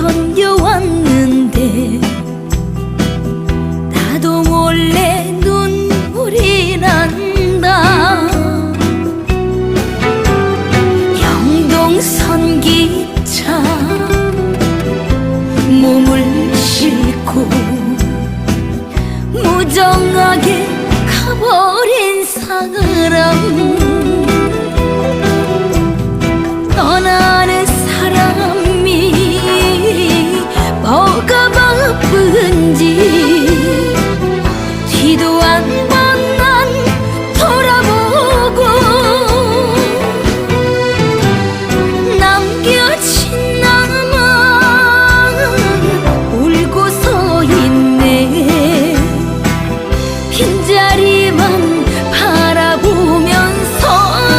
견뎌왔는데 나도 몰래 눈물이 난다. 영동선 기차 몸을 싣고 무정하게 가버린 사람 liman